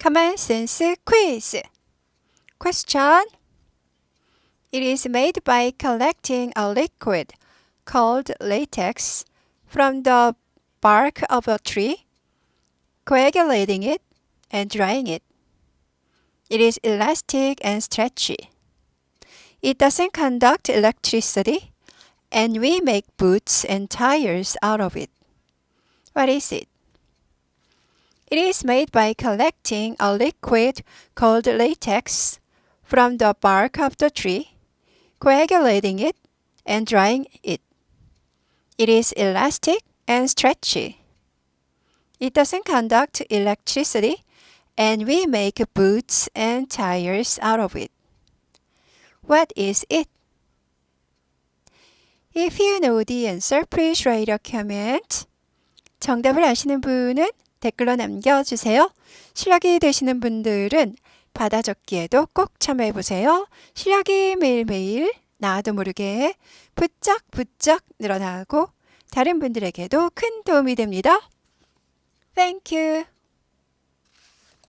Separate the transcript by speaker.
Speaker 1: Common sense quiz. Question. It is made by collecting a liquid called latex from the bark of a tree, coagulating it, and drying it. It is elastic and stretchy. It doesn't conduct electricity, and we make boots and tires out of it. What is it? It is made by collecting a liquid called latex from the bark of the tree, coagulating it, and drying it. It is elastic and stretchy. It doesn't conduct electricity, and we make boots and tires out of it. What is it? If you know the answer, please write a comment. 정답을 아시는 분은 댓글로 남겨주세요. 실력이 되시는 분들은 받아 적기에도 꼭 참여해 보세요. 실력이 매일매일 나도 모르게 부쩍부쩍 늘어나고 다른 분들에게도 큰 도움이 됩니다. Thank you.